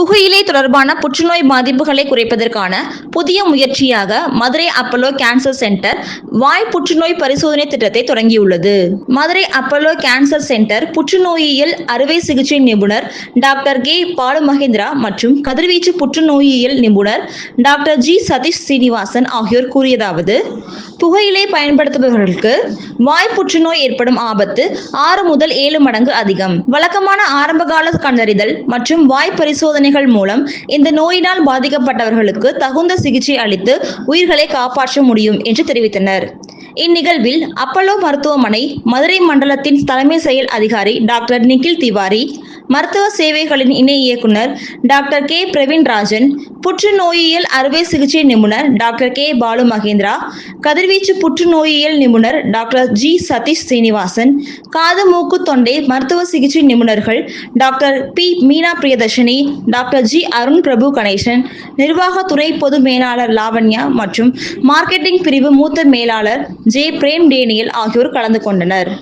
புகையிலை தொடர்பான புற்றுநோய் பாதிப்புகளை குறைப்பதற்கான புதிய முயற்சியாக மதுரை அப்பல்லோ கேன்சர் சென்டர் வாய் புற்றுநோய் பரிசோதனை திட்டத்தை தொடங்கியுள்ளது. மதுரை அப்பல்லோ கேன்சர் சென்டர் புற்றுநோயியல் அறுவை சிகிச்சை நிபுணர் டாக்டர் கே பாலு மகேந்திரா மற்றும் கதிர்வீச்சு புற்றுநோயியல் நிபுணர் டாக்டர் ஜி சதீஷ் சீனிவாசன் ஆகியோர் கூறியதாவது புகையிலை பயன்படுத்துபவர்களுக்கு வாய் புற்றுநோய் ஏற்படும் ஆபத்து ஆறு முதல் ஏழு மடங்கு அதிகம். வழக்கமான ஆரம்பகால கண்டறிதல் மற்றும் வாய் பரிசோதனை பரிசோதனைகள் மூலம் இந்த நோயினால் பாதிக்கப்பட்டவர்களுக்கு தகுந்த சிகிச்சை அளித்து உயிர்களை காப்பாற்ற முடியும் என்று தெரிவித்தனர். இந்நிகழ்வில் அப்பல்லோ மருத்துவமனை மதுரை மண்டலத்தின் தலைமை செயல் அதிகாரி டாக்டர் நிகில் திவாரி மருத்துவ சேவைகளின் இணை இயக்குனர் டாக்டர் கே. பிரவீன் ராஜன் புற்றுநோயியல் அறுவை சிகிச்சை நிபுணர் டாக்டர் கே. பாலு மகேந்திரா கதிர்வீச்சு புற்றுநோயியல் நிபுணர் டாக்டர் ஜி. சதீஷ் சீனிவாசன் காது மூக்கு தொண்டை மருத்துவ சிகிச்சை நிபுணர்கள் doctor P. Meena Priyadarshini doctor G. Arun Prabhu Ganesan நிர்வாகத்துறை பொது மேலாளர் லாவண்யா மற்றும் மார்க்கெட்டிங் பிரிவு மூத்த மேலாளர் ஜே. பிரேம் டேனியல் ஆகியோர் கலந்து கொண்டனர்.